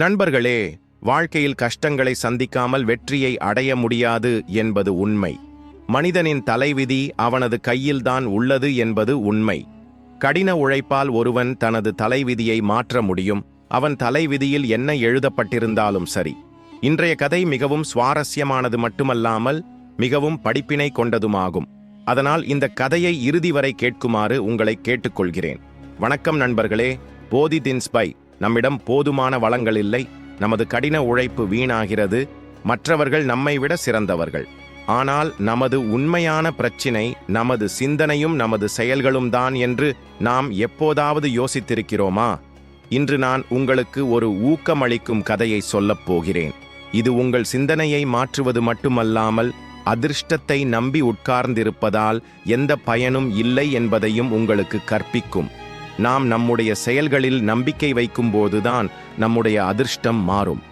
நண்பர்களே வாழ்க்கையில் கஷ்டங்களை சந்திக்காமல் வெற்றியை அடைய முடியாது என்பது உண்மை. மனிதனின் தலைவிதி அவனது கையில்தான் உள்ளது என்பது உண்மை. கடின உழைப்பால் ஒருவன் தனது தலைவிதியை மாற்ற முடியும். அவன் தலைவிதியில் என்ன எழுதப்பட்டிருந்தாலும் சரி. இன்றைய கதை மிகவும் சுவாரஸ்யமானது மட்டுமல்லாமல் மிகவும் படிப்பினை கொண்டதுமாகும். அதனால் இந்த கதையை இறுதி வரை கேட்குமாறு உங்களை கேட்டுக்கொள்கிறேன். வணக்கம் நண்பர்களே போதி தின்ஸ்பை நம்மிடம் போதுமான வளங்கள் இல்லை. நமது கடின உழைப்பு வீணாகிறது. மற்றவர்கள் நம்மை விட சிறந்தவர்கள். ஆனால் நமது உண்மையான பிரச்சினை நமது சிந்தனையும் நமது செயல்களும் தான் என்று நாம் எப்போதாவது யோசித்திருக்கிறோமா? இன்று நான் உங்களுக்கு ஒரு ஊக்கமளிக்கும் கதையை சொல்லப் போகிறேன். இது உங்கள் சிந்தனையை மாற்றுவது மட்டுமல்லாமல் அதிர்ஷ்டத்தை நம்பி உட்கார்ந்திருப்பதால் எந்த பயனும் இல்லை என்பதையும் உங்களுக்கு கற்பிக்கும். நாம் நம்முடைய செயல்களில் நம்பிக்கை வைக்கும்போதுதான் நம்முடைய அதிர்ஷ்டம் மாறும்.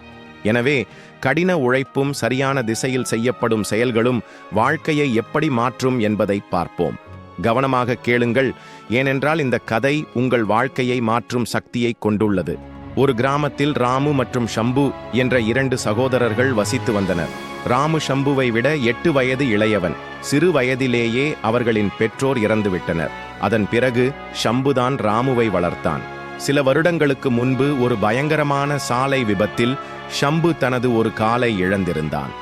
எனவே கடின உழைப்பும் சரியான திசையில் செய்யப்படும் செயல்களும் வாழ்க்கையை எப்படி மாற்றும் என்பதை பார்ப்போம். கவனமாக கேளுங்கள் ஏனென்றால் இந்த கதை உங்கள் வாழ்க்கையை மாற்றும் சக்தியை கொண்டுள்ளது. ஒரு கிராமத்தில் ராமு மற்றும் ஷம்பு என்ற இரண்டு சகோதரர்கள் வசித்து வந்தனர். ராமு ஷம்புவை விட எட்டு வயது இளையவன். சிறு வயதிலேயே அவர்களின் பெற்றோர் இறந்துவிட்டனர். அதன் பிறகு ஷம்புதான் ராமுவை வளர்த்தான். சில வருடங்களுக்கு முன்பு ஒரு பயங்கரமான சாலை விபத்தில் ஷம்பு தனது ஒரு காலை இழந்திருந்தான்.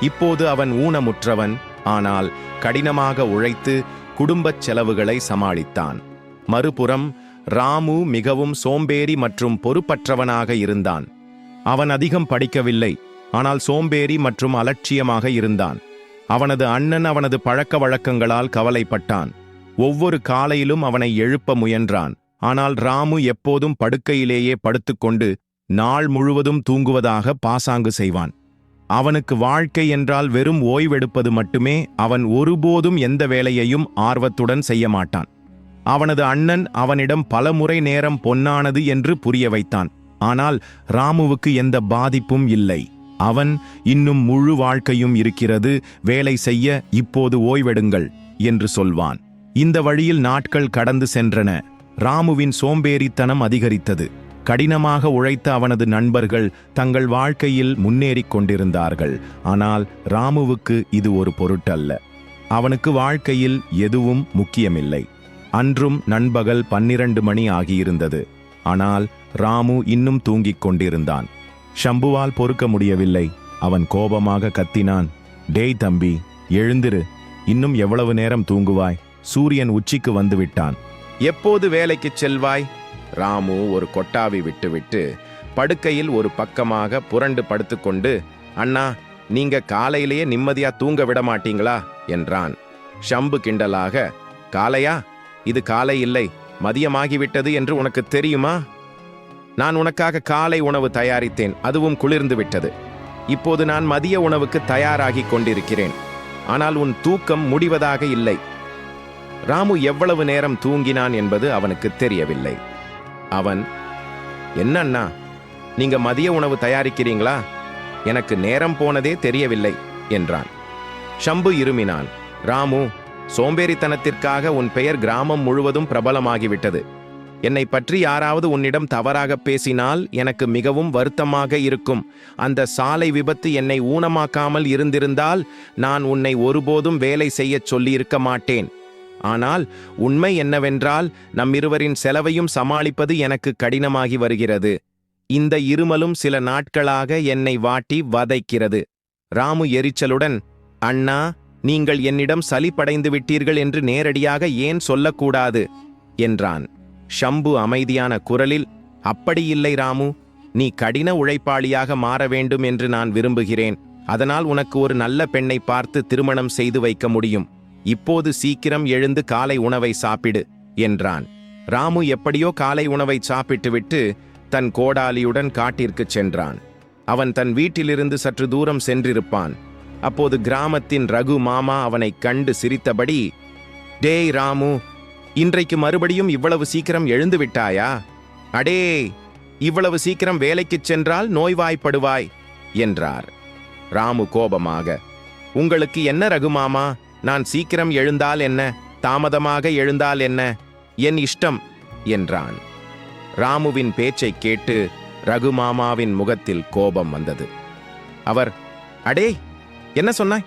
இப்போது அவன் ஊனமுற்றவன் ஆனால் கடினமாக உழைத்து குடும்பச் செலவுகளை சமாளித்தான். மறுபுறம் ராமு மிகவும் சோம்பேறி மற்றும் பொறுப்பற்றவனாக இருந்தான். அவன் அதிகம் படிக்கவில்லை. ஆனால் சோம்பேறி மற்றும் அலட்சியமாக இருந்தான். அவனது அண்ணன் அவனது பழக்க வழக்கங்களால் கவலைப்பட்டான். ஒவ்வொரு காலையிலும் அவனை எழுப்ப முயன்றான். ஆனால் ராமு எப்போதும் படுக்கையிலேயே படுத்துக்கொண்டு நாள் முழுவதும் தூங்குவதாக பாசாங்கு செய்வான். அவனுக்கு வாழ்க்கை என்றால் வெறும் ஓய்வெடுப்பது மட்டுமே அவன் ஒருபோதும் எந்த வேலையையும் ஆர்வத்துடன் செய்ய மாட்டான். அவனது அண்ணன் அவனிடம் பலமுறை நேரம் பொன்னானது என்று புரிய வைத்தான். ஆனால் ராமுவுக்கு எந்த பாதிப்பும் இல்லை. அவன் இன்னும் முழு வாழ்க்கையும் இருக்கிறது வேலை செய்ய இப்போது ஓய்வெடுங்கள் என்று சொல்வான். இந்த வழியில் நாட்கள் கடந்து சென்றன. ராமுவின் சோம்பேறித்தனம் அதிகரித்தது. கடினமாக உழைத்த அவனது நண்பர்கள் தங்கள் வாழ்க்கையில் முன்னேறிக் கொண்டிருந்தார்கள். ஆனால் ராமுவுக்கு இது ஒரு பொருட்டல்ல. அவனுக்கு வாழ்க்கையில் எதுவும் முக்கியமில்லை. அன்றும் நண்பகல் பன்னிரண்டு மணி ஆகியிருந்தது. ஆனால் ராமு இன்னும் தூங்கிக் கொண்டிருந்தான். ஷம்புவால் பொறுக்க முடியவில்லை. அவன் கோபமாக கத்தினான். டேய் தம்பி எழுந்திரு. இன்னும் எவ்வளவு நேரம் தூங்குவாய்? சூரியன் உச்சிக்கு வந்துவிட்டான். எப்போது வேலைக்குச் செல்வாய்? ராமு ஒரு கொட்டாவி விட்டுவிட்டு படுக்கையில் ஒரு பக்கமாக புரண்டு படுத்துக்கொண்டு அண்ணா நீங்க காலையிலேயே நிம்மதியா தூங்க விட மாட்டீங்களா? என்றான். ஷம்பு கிண்டலாக காலையா இது காலை இல்லை. மதியமாகிவிட்டது என்று உனக்கு தெரியுமா? நான் உனக்காக காலை உணவு தயாரித்தேன் அதுவும் குளிர்ந்து விட்டது. இப்போது நான் மதிய உணவுக்கு தயாராகிக் கொண்டிருக்கிறேன். ஆனால் உன் தூக்கம் முடிவதாக இல்லை. ராமு எவ்வளவு நேரம் தூங்கினான் என்பது அவனுக்கு தெரியவில்லை. அவன் என்ன அண்ணா நீங்க மதிய உணவு தயாரிக்கிறீங்களா? எனக்கு நேரம் போனதே தெரியவில்லை என்றான். ஷம்பு இருமினான். ராமு சோம்பேறித்தனத்திற்காக உன் பெயர் கிராமம் முழுவதும் பிரபலமாகிவிட்டது. என்னை பற்றி யாராவது உன்னிடம் தவறாக பேசினால் எனக்கு மிகவும் வருத்தமாக இருக்கும். அந்த சாலை விபத்து என்னை ஊனமாக்காமல் இருந்திருந்தால் நான் உன்னை ஒருபோதும் வேலை செய்யச் சொல்லியிருக்க மாட்டேன். ஆனால் உண்மை என்னவென்றால் நம்மிருவரின் செலவையும் சமாளிப்பது எனக்கு கடினமாகி வருகிறது. இந்த இருமலும் சில நாட்களாக என்னை வாட்டி வதைக்கிறது. ராமு எரிச்சலுடன் அண்ணா நீங்கள் என்னிடம் சலிப்படைந்து விட்டீர்கள் என்று நேரடியாக ஏன் சொல்லக்கூடாது? என்றான். ஷம்பு அமைதியான குரலில் அப்படியில்லை ராமு நீ கடின உழைப்பாளியாக மாற வேண்டும் என்று நான் விரும்புகிறேன். அதனால் உனக்கு ஒரு நல்ல பெண்ணை பார்த்து திருமணம் செய்து வைக்க முடியும். இப்போது சீக்கிரம் எழுந்து காலை உணவை சாப்பிடு என்றான். ராமு எப்படியோ காலை உணவை சாப்பிட்டுவிட்டு தன் கோடாலியுடன் காட்டிற்குச் சென்றான். அவன் தன் வீட்டிலிருந்து சற்று தூரம் சென்றிருப்பான். அப்போது கிராமத்தின் ரகு மாமா அவனைக் கண்டு சிரித்தபடி டேய் ராமு இன்றைக்கு மறுபடியும் இவ்வளவு சீக்கிரம் எழுந்து விட்டாயா அடே இவ்வளவு சீக்கிரம் வேலைக்குச் சென்றால் நோய்வாய்ப்படுவாய் என்றார். ராமு கோபமாக உங்களுக்கு என்ன ரகுமாமா நான் சீக்கிரம் எழுந்தால் என்ன? தாமதமாக எழுந்தால் என்ன? என் இஷ்டம் என்றான். ராமுவின் பேச்சைக் கேட்டு ரகுமாமாவின் முகத்தில் கோபம் வந்தது. அவர் அடே என்ன சொன்னாய்?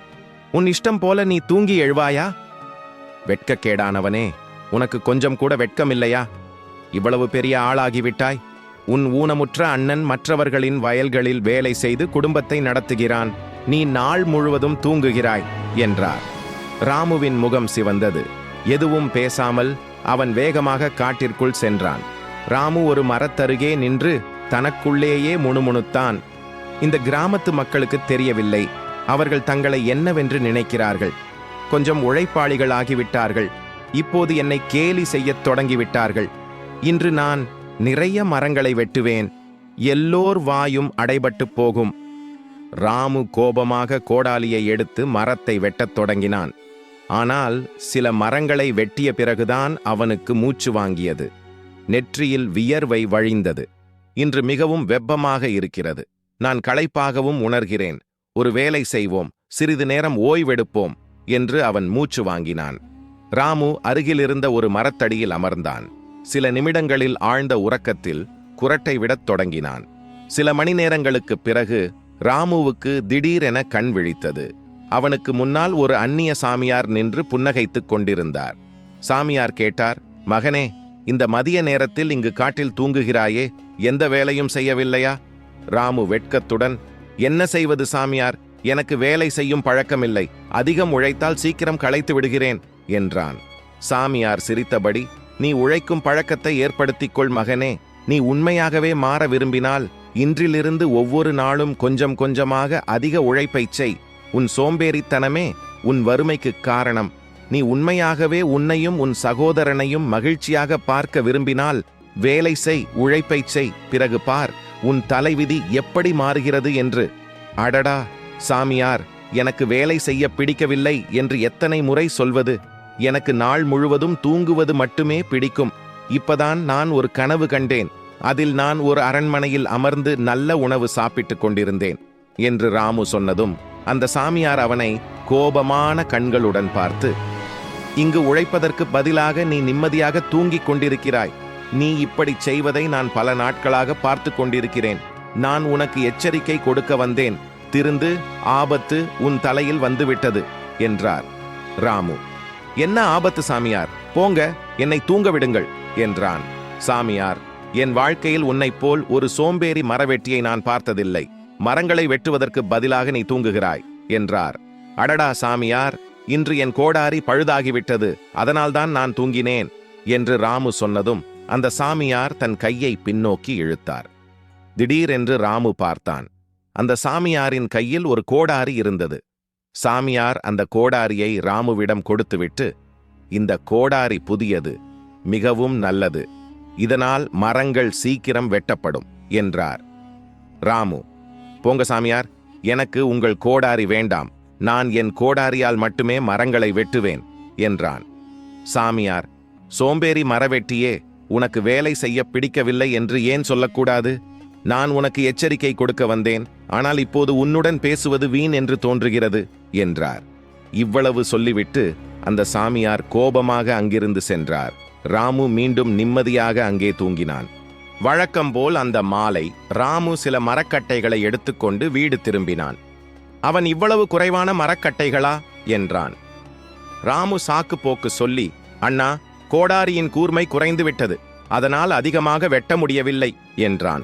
உன் இஷ்டம் போல நீ தூங்கி எழுவாயா? வெட்கக்கேடானவனே உனக்கு கொஞ்சம் கூட வெட்கமில்லையா? இவ்வளவு பெரிய ஆளாகிவிட்டாய். உன் ஊனமுற்ற அண்ணன் மற்றவர்களின் வயல்களில் வேலை செய்து குடும்பத்தை நடத்துகிறான். நீ நாள் முழுவதும் தூங்குகிறாய் என்றார். ராமுவின் முகம் சிவந்தது. எதுவும் பேசாமல் அவன் வேகமாக காட்டிற்குள் சென்றான். ராமு ஒரு மரத்தருகே நின்று தனக்குள்ளேயே முணுமுணுத்தான். இந்த கிராமத்து மக்களுக்கு தெரியவில்லை. அவர்கள் தங்களை என்னவென்று நினைக்கிறார்கள். கொஞ்சம் உழைப்பாளிகள் ஆகிவிட்டார்கள் இப்போது என்னை கேலி செய்யத் தொடங்கிவிட்டார்கள். இன்று நான் நிறைய மரங்களை வெட்டுவேன். எல்லோர் வாயும் அடைபட்டு போகும். ராமு கோபமாக கோடாலியை எடுத்து மரத்தை வெட்டத் தொடங்கினான். ஆனால் சில மரங்களை வெட்டிய பிறகுதான் அவனுக்கு மூச்சு வாங்கியது. நெற்றியில் வியர்வை வழிந்தது. இன்று மிகவும் வெப்பமாக இருக்கிறது. நான் களைப்பாகவும் உணர்கிறேன். ஒரு வேலை செய்வோம். சிறிது நேரம் ஓய்வெடுப்போம் என்று அவன் மூச்சு வாங்கினான். ராமு அருகிலிருந்த ஒரு மரத்தடியில் அமர்ந்தான். சில நிமிடங்களில் ஆழ்ந்த உறக்கத்தில் குரட்டை விடத் தொடங்கினான். சில மணி நேரங்களுக்குப் பிறகு ராமுவுக்கு திடீரென கண் விழித்தது. அவனுக்கு முன்னால் ஒரு அந்நிய சாமியார் நின்று புன்னகைத்துக் கொண்டிருந்தார். சாமியார் கேட்டார் மகனே இந்த மதிய நேரத்தில் இங்கு காட்டில் தூங்குகிறாயே எந்த வேலையும் செய்யவில்லையா? ராமு வெட்கத்துடன் என்ன செய்வது சாமியார்? எனக்கு வேலை செய்யும் பழக்கமில்லை. அதிகம் உழைத்தால் சீக்கிரம் களைத்து விடுகிறேன். என்றான். சாமியார் சிரித்தபடி நீ உழைக்கும் பழக்கத்தை ஏற்படுத்திக்கொள் மகனே. நீ உண்மையாகவே மாற விரும்பினால் இன்றிலிருந்து ஒவ்வொரு நாளும் கொஞ்சம் கொஞ்சமாக அதிக உழைப்பைச் செய். உன் சோம்பேறித்தனமே உன் வறுமைக்குக் காரணம். நீ உண்மையாகவே உன்னையும் உன் சகோதரனையும் மகிழ்ச்சியாக பார்க்க விரும்பினால் வேலை செய் உழைப்பைச் செய். பிறகு பார் உன் தலைவிதி எப்படி மாறுகிறது என்று. அடடா சாமியார் எனக்கு வேலை செய்ய பிடிக்கவில்லை என்று எத்தனை முறை சொல்வது? எனக்கு நாள் முழுவதும் தூங்குவது மட்டுமே பிடிக்கும். இப்பதான் நான் ஒரு கனவு கண்டேன். அதில் நான் ஒரு அரண்மனையில் அமர்ந்து நல்ல உணவு சாப்பிட்டுக் கொண்டிருந்தேன் என்று ராமு சொன்னதும் அந்த சாமியார் அவனை கோபமான கண்களுடன் பார்த்து இங்கு உழைப்பதற்கு பதிலாக நீ நிம்மதியாக தூங்கிக் கொண்டிருக்கிறாய். நீ இப்படிச் செய்வதை நான் பல நாட்களாக பார்த்து கொண்டிருக்கிறேன். நான் உனக்கு எச்சரிக்கை கொடுக்க வந்தேன். திருந்து ஆபத்து உன் தலையில் வந்துவிட்டது என்றார் ராமு. என்ன ஆபத்து சாமியார்? போங்க என்னை தூங்க விடுங்கள் என்றான். சாமியார் என் வாழ்க்கையில் உன்னைப் போல் ஒரு சோம்பேறி மரவெட்டியை நான் பார்த்ததில்லை. மரங்களை வெட்டுவதற்கு பதிலாக நீ தூங்குகிறாய் என்றார். அடடா சாமியார் இன்று என் கோடாரி பழுதாகிவிட்டது அதனால்தான் நான் தூங்கினேன் என்று ராமு சொன்னதும் அந்த சாமியார் தன் கையை பின்னோக்கி இழுத்தார். திடீரென்று ராமு பார்த்தான். அந்த சாமியாரின் கையில் ஒரு கோடாரி இருந்தது. சாமியார் அந்த கோடாரியை ராமுவிடம் கொடுத்துவிட்டு இந்த கோடாரி புதியது மிகவும் நல்லது. இதனால் மரங்கள் சீக்கிரம் வெட்டப்படும் என்றார். ராமு போங்க சாமியார் எனக்கு உங்கள் கோடாரி வேண்டாம். நான் என் கோடாரியால் மட்டுமே மரங்களை வெட்டுவேன் என்றான். சாமியார் சோம்பேறி மரவெட்டியே உனக்கு வேலை செய்ய பிடிக்கவில்லை என்று ஏன் சொல்லக்கூடாது? நான் உனக்கு எச்சரிக்கை கொடுக்க வந்தேன் ஆனால் இப்போது உன்னுடன் பேசுவது வீண் என்று தோன்றுகிறது என்றார். இவ்வளவு சொல்லிவிட்டு அந்த சாமியார் கோபமாக அங்கிருந்து சென்றார். ராமு மீண்டும் நிம்மதியாக அங்கே தூங்கினான். வழக்கம்போல் அந்த மாலை ராமு சில மரக்கட்டைகளை எடுத்துக்கொண்டு வீடு திரும்பினான். அவன் இவ்வளவு குறைவான மரக்கட்டைகளா? என்றான். ராமு சாக்கு போக்கு சொல்லி அண்ணா கோடாரியின் கூர்மை குறைந்து விட்டது அதனால் அதிகமாக வெட்ட முடியவில்லை என்றான்.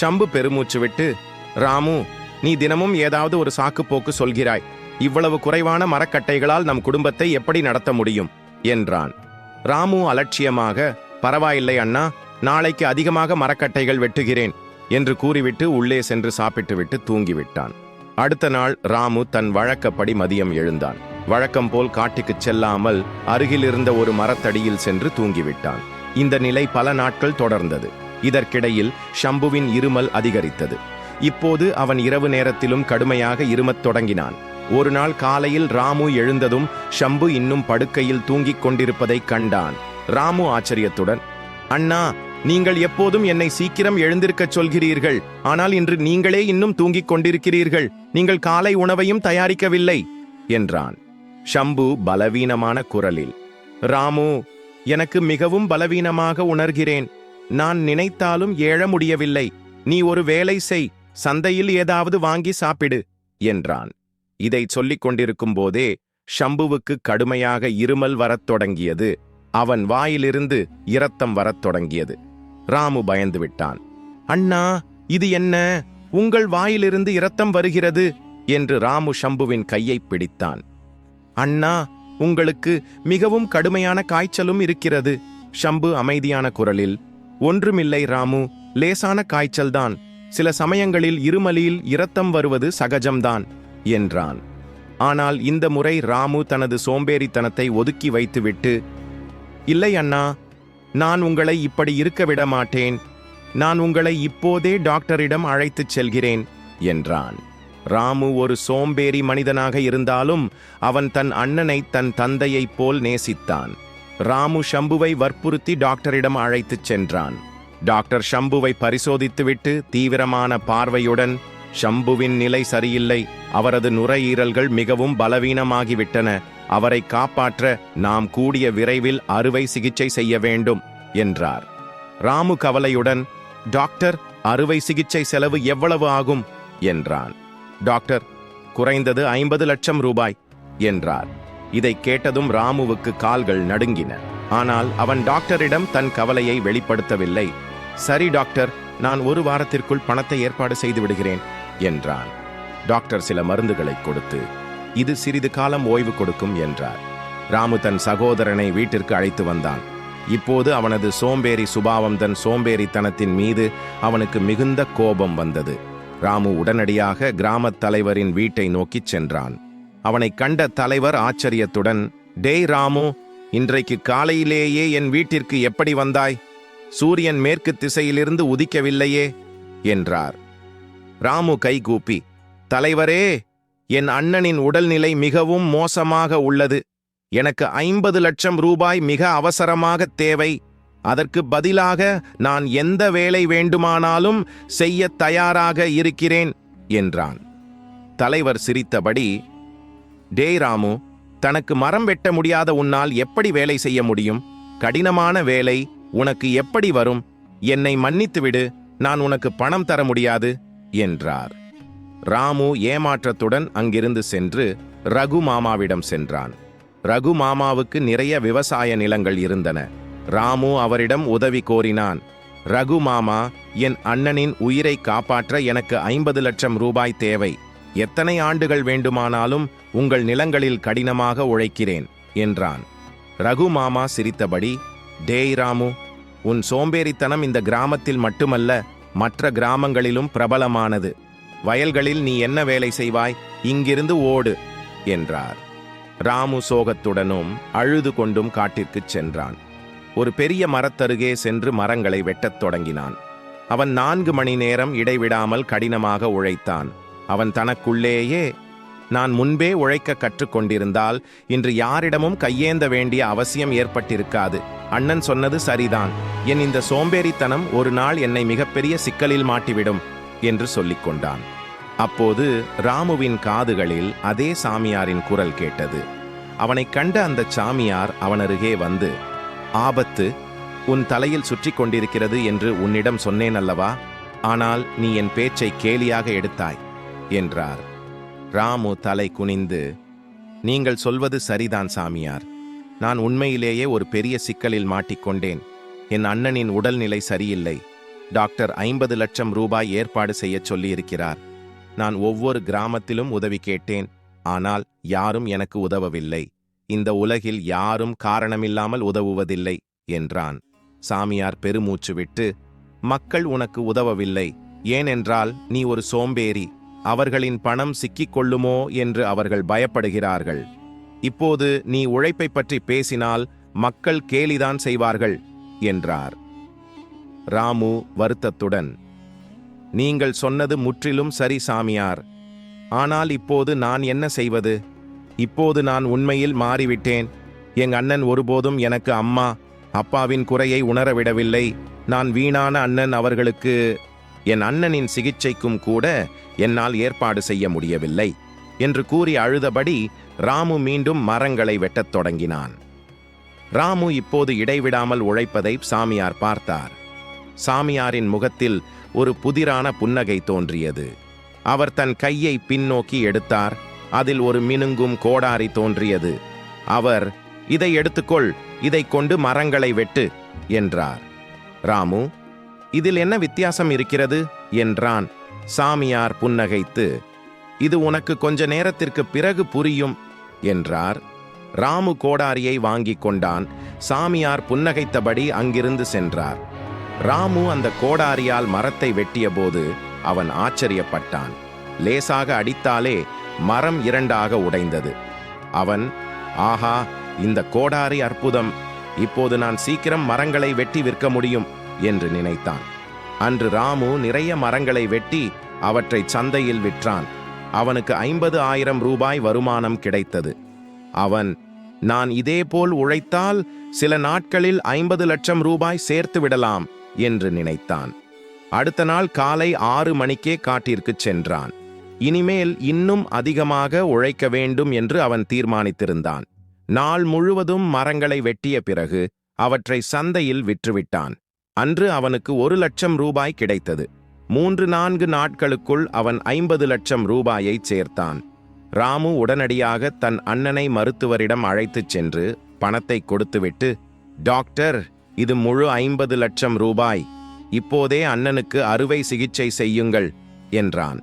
ஷம்பு பெருமூச்சு விட்டு ராமு நீ தினமும் ஏதாவது ஒரு சாக்குப்போக்கு சொல்கிறாய். இவ்வளவு குறைவான மரக்கட்டைகளால் நம் குடும்பத்தை எப்படி நடத்த முடியும்? என்றான். ராமு அலட்சியமாக பரவாயில்லை அண்ணா நாளைக்கு அதிகமாக மரக்கட்டைகள் வெட்டுகிறேன் என்று கூறிவிட்டு உள்ளே சென்று சாப்பிட்டுவிட்டு தூங்கிவிட்டான். அடுத்த நாள் ராமு தன் வழக்கப்படி மதியம் எழுந்தான். வழக்கம் போல் காட்டுக்குச் செல்லாமல் அருகிலிருந்த ஒரு மரத்தடியில் சென்று தூங்கிவிட்டான். இந்த நிலை பல நாட்கள் தொடர்ந்தது. இதற்கிடையில் ஷம்புவின் இருமல் அதிகரித்தது. இப்போது அவன் இரவு நேரத்திலும் கடுமையாக இருமத் தொடங்கினான். ஒரு நாள் காலையில் ராமு எழுந்ததும் ஷம்பு இன்னும் படுக்கையில் தூங்கிக் கொண்டிருப்பதைக் கண்டான். ராமு ஆச்சரியத்துடன் அண்ணா நீங்கள் எப்போதும் என்னை சீக்கிரம் எழுந்திருக்கச் சொல்கிறீர்கள். ஆனால் இன்று நீங்களே இன்னும் தூங்கிக் கொண்டிருக்கிறீர்கள். நீங்கள் காலை உணவையும் தயாரிக்கவில்லை என்றான். ஷம்பு பலவீனமான குரலில் ராமு எனக்கு மிகவும் பலவீனமாக உணர்கிறேன். நான் நினைத்தாலும் ஏழ முடியவில்லை. நீ ஒரு வேலை செய். சந்தையில் ஏதாவது வாங்கி சாப்பிடு என்றான். இதைச் சொல்லிக் கொண்டிருக்கும் போதே ஷம்புவுக்கு கடுமையாக இருமல் வரத் தொடங்கியது. அவன் வாயிலிருந்து இரத்தம் வரத் தொடங்கியது. ராமு பயந்து விட்டான். அண்ணா இது என்ன? உங்கள் வாயிலிருந்து இரத்தம் வருகிறது? என்று ராமு ஷம்புவின் கையை பிடித்தான். அண்ணா உங்களுக்கு மிகவும் கடுமையான காய்ச்சலும் இருக்கிறது ஷம்பு அமைதியான குரலில். ஒன்றுமில்லை ராமு லேசான காய்ச்சல்தான். சில சமயங்களில் இருமலியில் இரத்தம் வருவது சகஜம்தான் என்றான். ஆனால் இந்த முறை ராமு தனது சோம்பேறித்தனத்தை ஒதுக்கி வைத்துவிட்டு இல்லை அண்ணா நான் உங்களை இப்படி இருக்க விட மாட்டேன். நான் உங்களை இப்போதே டாக்டரிடம் அழைத்துச் செல்கிறேன் என்றான். ராமு ஒரு சோம்பேறி மனிதனாக இருந்தாலும் அவன் தன் அண்ணனை தன் தந்தையைப் போல் நேசித்தான். ராமு ஷம்புவை வற்புறுத்தி டாக்டரிடம் அழைத்துச் சென்றான். டாக்டர் ஷம்புவை பரிசோதித்துவிட்டு தீவிரமான பார்வையுடன் ஷம்புவின் நிலை சரியில்லை. அவரது நுரையீரல்கள் மிகவும் பலவீனமாகிவிட்டன. அவரை காப்பாற்ற நாம் கூடிய விரைவில் அறுவை சிகிச்சை செய்ய வேண்டும் என்றார். ராமு கவலையுடன் டாக்டர் அறுவை சிகிச்சை செலவு எவ்வளவு ஆகும்? என்றான். டாக்டர் குறைந்தது ஐம்பது லட்சம் ரூபாய் என்றார். இதை கேட்டதும் ராமுவுக்கு கால்கள் நடுங்கின. ஆனால் அவன் டாக்டரிடம் தன் கவலையை வெளிப்படுத்தவில்லை. சரி டாக்டர் நான் ஒரு வாரத்திற்குள் பணத்தை ஏற்பாடு செய்து விடுகிறேன் என்றான். டாக்டர் சில மருந்துகளை கொடுத்து இது சிறிது காலம் ஓய்வு கொடுக்கும் என்றார். ராமு தன் சகோதரனை வீட்டிற்கு அழைத்து வந்தான். இப்போது அவனது சோம்பேறி சுபாவம் தன் சோம்பேறித்தனத்தின் மீது அவனுக்கு மிகுந்த கோபம் வந்தது. ராமு உடனடியாக கிராமத் தலைவரின் வீட்டை நோக்கிச் சென்றான். அவனைக் கண்ட தலைவர் ஆச்சரியத்துடன் டேய் ராமு இன்றைக்கு காலையிலேயே என் வீட்டிற்கு எப்படி வந்தாய்? சூரியன் மேற்கு திசையிலிருந்து உதிக்கவில்லையே என்றார். ராமு கைகூப்பி தலைவரே என் அண்ணனின் உடல்நிலை மிகவும் மோசமாக உள்ளது. எனக்கு ஐம்பது லட்சம் ரூபாய் மிக அவசரமாக தேவை. அதற்கு பதிலாக நான் எந்த வேலை வேண்டுமானாலும் செய்ய தயாராக இருக்கிறேன் என்றான். தலைவர் சிரித்தபடி டேய் ராமு தனக்கு மரம் வெட்ட முடியாத உன்னால் எப்படி வேலை செய்ய முடியும்? கடினமான வேலை உனக்கு எப்படி வரும்? என்னை மன்னித்துவிடு நான் உனக்கு பணம் தர முடியாது என்றார். ராமு ஏமாற்றத்துடன் அங்கிருந்து சென்று ரகு மாமாவிடம் சென்றான். ரகு மாமாவுக்கு நிறைய விவசாய நிலங்கள் இருந்தன. ராமு அவரிடம் உதவி கோரினான். ரகு மாமா என் அண்ணனின் உயிரை காப்பாற்ற எனக்கு ஐம்பது லட்சம் ரூபாய் தேவை. எத்தனை ஆண்டுகள் வேண்டுமானாலும் உங்கள் நிலங்களில் கடினமாக உழைக்கிறேன் என்றான். ரகு மாமா சிரித்தபடி டேய் ராமு உன் சோம்பேறித்தனம் இந்த கிராமத்தில் மட்டுமல்ல மற்ற கிராமங்களிலும் பிரபலமானது. வயல்களில் நீ என்ன வேலை செய்வாய்? இங்கிருந்து ஓடு என்றார். ராமு சோகத்துடனும் அழுது கொண்டும் காட்டிற்குச் சென்றான். ஒரு பெரிய மரத்தருகே சென்று மரங்களை வெட்டத் தொடங்கினான். அவன் நான்கு மணி நேரம் இடைவிடாமல் கடினமாக உழைத்தான். அவன் தனக்குள்ளேயே நான் முன்பே உழைக்க கற்றுக்கொண்டிருந்தால் இன்று யாரிடமும் கையேந்த வேண்டிய அவசியம் ஏற்பட்டிருக்காது. அண்ணன் சொன்னது சரிதான். என் இந்த சோம்பேறித்தனம் ஒரு நாள் என்னை மிகப்பெரிய சிக்கலில் மாட்டிவிடும் என்று சொல்லிக்கொண்டான் அப்போது ராமுவின் காதுகளில் அதே சாமியாரின் குரல் கேட்டது. அவனைக் கண்ட அந்த சாமியார் அவனருகே வந்து ஆபத்து உன் தலையில் சுற்றி கொண்டிருக்கிறது என்று உன்னிடம் சொன்னேன் அல்லவா? ஆனால் நீ என் பேச்சை கேலியாக எடுத்தாய். என்றார். ராமு தலை குனிந்து நீங்கள் சொல்வது சரிதான் சாமியார். நான் உண்மையிலேயே ஒரு பெரிய சிக்கலில் மாட்டிக்கொண்டேன். என் அண்ணனின் உடல்நிலை சரியில்லை. டாக்டர் ஐம்பது லட்சம் ரூபாய் ஏற்பாடு செய்யச் சொல்லியிருக்கிறார். நான் ஒவ்வொரு கிராமத்திலும் உதவி கேட்டேன். ஆனால் யாரும் எனக்கு உதவவில்லை. இந்த உலகில் யாரும் காரணமில்லாமல் உதவுவதில்லை என்றான். சாமியார் பெருமூச்சு விட்டு மக்கள் உனக்கு உதவவில்லை. ஏனென்றால் நீ ஒரு சோம்பேறி. அவர்களின் பணம் சிக்கிக் கொள்ளுமோ என்று அவர்கள் பயப்படுகிறார்கள். இப்போது நீ உழைப்பை பற்றி பேசினால் மக்கள் கேலிதான் செய்வார்கள் என்றார். ராமு வருத்தத்துடன் நீங்கள் சொன்னது முற்றிலும் சரி சாமியார். ஆனால் இப்போது நான் என்ன செய்வது? இப்போது நான் உண்மையில் மாறிவிட்டேன். என் அண்ணன் ஒருபோதும் எனக்கு அம்மா அப்பாவின் குறையை உணரவிடவில்லை. நான் வீணான அண்ணன் அவர்களுக்கு என் அண்ணனின் சிகிச்சைக்கும் கூட என்னால் ஏற்பாடு செய்ய முடியவில்லை என்று கூறி அழுதபடி ராமு மீண்டும் மரங்களை வெட்டத் தொடங்கினான். ராமு இப்போது இடைவிடாமல் உழைப்பதை சாமியார் பார்த்தார். சாமியாரின் முகத்தில் ஒரு புதிரான புன்னகை தோன்றியது. அவர் தன் கையை பின்னோக்கி எடுத்தார். அதில் ஒரு மினுங்கும் கோடாரி தோன்றியது. அவர் இதை எடுத்துக்கொள் இதை கொண்டு மரங்களை வெட்டு என்றார். ராமு இதில் என்ன வித்தியாசம் இருக்கிறது? என்றான். சாமியார் புன்னகைத்து இது உனக்கு கொஞ்ச நேரத்திற்கு பிறகு புரியும் என்றார். ராமு கோடாரியை வாங்கிக் கொண்டான். சாமியார் புன்னகைத்தபடி அங்கிருந்து சென்றார். ராமு அந்த கோடாரியால் மரத்தை வெட்டியபோது அவன் ஆச்சரியப்பட்டான். லேசாக அடித்தாலே மரம் இரண்டாக உடைந்தது. அவன் ஆஹா இந்த கோடாரி அற்புதம்! இப்போது நான் சீக்கிரம் மரங்களை வெட்டி விற்க முடியும். என்று நினைத்தான். அன்று ராமு நிறைய மரங்களை வெட்டி அவற்றை சந்தையில் விற்றான். அவனுக்கு ஐம்பது ஆயிரம் ரூபாய் வருமானம் கிடைத்தது. அவன் நான் இதேபோல் உழைத்தால் சில நாட்களில் ஐம்பது லட்சம் ரூபாய் சேர்த்து விடலாம் என்று நினைத்தான். அடுத்த நாள் காலை ஆறு மணிக்கே காட்டிற்குச் சென்றான். இனிமேல் இன்னும் அதிகமாக உழைக்க வேண்டும் என்று அவன் தீர்மானித்திருந்தான். நாள் முழுவதும் மரங்களை வெட்டிய பிறகு அவற்றை சந்தையில் விற்றுவிட்டான். அன்று அவனுக்கு ஒரு லட்சம் ரூபாய் கிடைத்தது. மூன்று நான்கு நாட்களுக்குள் அவன் ஐம்பது லட்சம் ரூபாயை சேர்த்தான். ராமு உடனடியாக தன் அண்ணனை மருத்துவரிடம் அழைத்துச் சென்று பணத்தை கொடுத்துவிட்டு டாக்டர் இது முழு ஐம்பது லட்சம் ரூபாய். இப்போதே அண்ணனுக்கு அறுவை சிகிச்சை செய்யுங்கள் என்றான்.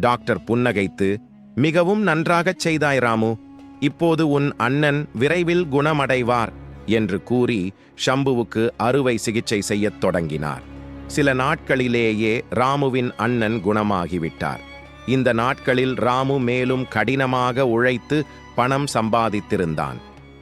டாக்டர் புன்னகைத்து மிகவும் நன்றாகச் செய்தாய் ராமு. இப்போது உன் அண்ணன் விரைவில் குணமடைவார். என்று கூறி ஷம்புவுக்கு அறுவை சிகிச்சை செய்யத் தொடங்கினார். சில நாட்களிலேயே ராமுவின் அண்ணன் குணமாகிவிட்டார். இந்த நாட்களில் ராமு மேலும் கடினமாக உழைத்து பணம் சம்பாதித்திருந்தான்.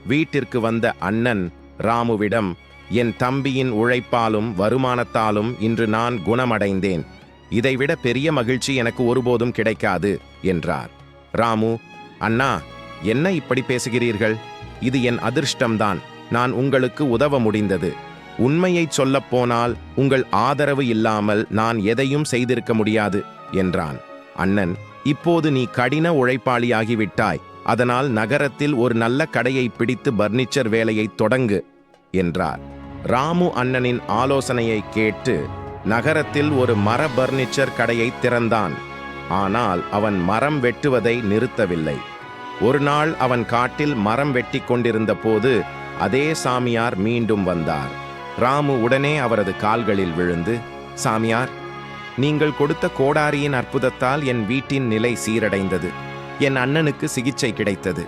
வீட்டிற்கு வந்த அண்ணன் ராமுவிடம் என் தம்பியின் உழைப்பாலும் வருமானத்தாலும் இன்று நான் குணமடைந்தேன். இதைவிட பெரிய மகிழ்ச்சி எனக்கு ஒருபோதும் கிடைக்காது என்றார். ராமு அண்ணா என்ன இப்படி பேசுகிறீர்கள்? இது என் அதிர்ஷ்டம்தான். நான் உங்களுக்கு உதவ முடிந்தது. உண்மையைச் சொல்லப் போனால் உங்கள் ஆதரவு இல்லாமல் நான் எதையும் செய்திருக்க முடியாது என்றான். அண்ணன் இப்போது நீ கடின உழைப்பாளியாகிவிட்டாய் அதனால் நகரத்தில் ஒரு நல்ல கடையை பிடித்து பர்னிச்சர் வேலையை தொடங்கு என்றார். ராமு அண்ணனின் ஆலோசனையை கேட்டு நகரத்தில் ஒரு மர பர்னிச்சர் கடையை திறந்தான். ஆனால் அவன் மரம் வெட்டுவதை நிறுத்தவில்லை. ஒரு நாள் அவன் காட்டில் மரம் வெட்டி கொண்டிருந்த போது அதே சாமியார் மீண்டும் வந்தார். ராமு உடனே அவரது கால்களில் விழுந்து சாமியார் நீங்கள் கொடுத்த கோடாரியின் அற்புதத்தால் என் வீட்டின் நிலை சீரடைந்தது. என் அண்ணனுக்கு சிகிச்சை கிடைத்தது.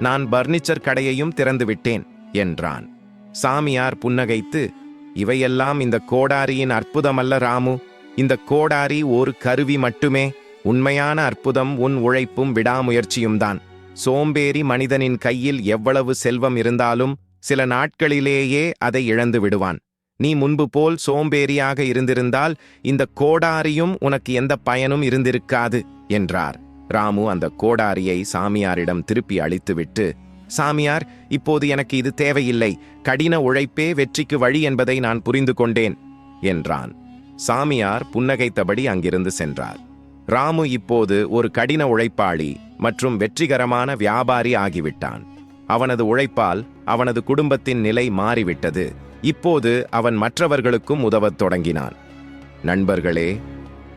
நான் பர்னிச்சர் கடையையும் திறந்து விட்டேன் என்றான். சாமியார் புன்னகைத்து இவையெல்லாம் இந்த கோடாரியின் அற்புதமல்ல ராமு. இந்த கோடாரி ஒரு கருவி மட்டுமே. உண்மையான அற்புதம் உன் உழைப்பும் விடாமுயற்சியும் தான் சோம்பேறி மனிதனின் கையில் எவ்வளவு செல்வம் இருந்தாலும் சில நாட்களிலேயே அதை இழந்து விடுவான். நீ முன்பு போல் சோம்பேறியாக இருந்திருந்தால் இந்த கோடாரியும் உனக்கு எந்த பயனும் இருந்திருக்காது என்றார். ராமு அந்த கோடாரியை சாமியாரிடம் திருப்பி அளித்துவிட்டு சாமியார் இப்போது எனக்கு இது தேவையில்லை. கடின உழைப்பே வெற்றிக்கு வழி என்பதை நான் புரிந்து கொண்டேன் என்றான். சாமியார் புன்னகைத்தபடி அங்கிருந்து சென்றார். ராமு இப்போது ஒரு கடின உழைப்பாளி மற்றும் வெற்றிகரமான வியாபாரி ஆகிவிட்டான். அவனது உழைப்பால் அவனது குடும்பத்தின் நிலை மாறிவிட்டது. இப்போது அவன் மற்றவர்களுக்கும் உதவத் தொடங்கினான். நண்பர்களே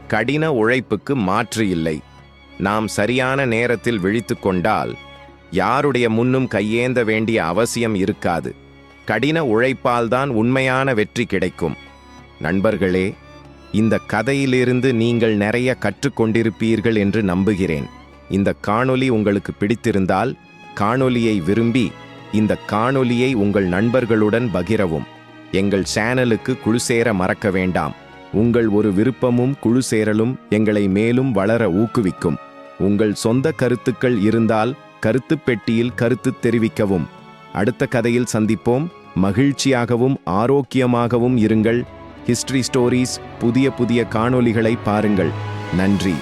கடின உழைப்புக்கு மாற்று இல்லை. நாம் சரியான நேரத்தில் விழித்து கொண்டால் யாருடைய முன்னும் கையேந்த வேண்டிய அவசியம் இருக்காது. கடின உழைப்பால்தான் உண்மையான வெற்றி கிடைக்கும். நண்பர்களே இந்த கதையிலிருந்து நீங்கள் நிறைய கற்றுக்கொண்டிருப்பீர்கள் என்று நம்புகிறேன். இந்த காணொலி உங்களுக்கு பிடித்திருந்தால் காணொலியை விரும்பி இந்த காணொலியை உங்கள் நண்பர்களுடன் பகிரவும். எங்கள் சேனலுக்கு குழு சேர மறக்க வேண்டாம். உங்கள் ஒரு விருப்பமும் குழு சேரலும் எங்களை மேலும் வளர ஊக்குவிக்கும். உங்கள் சொந்த கருத்துக்கள் இருந்தால் கருத்துப் பெட்டியில் கருத்து தெரிவிக்கவும். அடுத்த கதையில் சந்திப்போம். மகிழ்ச்சியாகவும் ஆரோக்கியமாகவும் இருங்கள். ஹிஸ்டரி ஸ்டோரீஸ் புதிய புதிய காணொளிகளை பாருங்கள். நன்றி.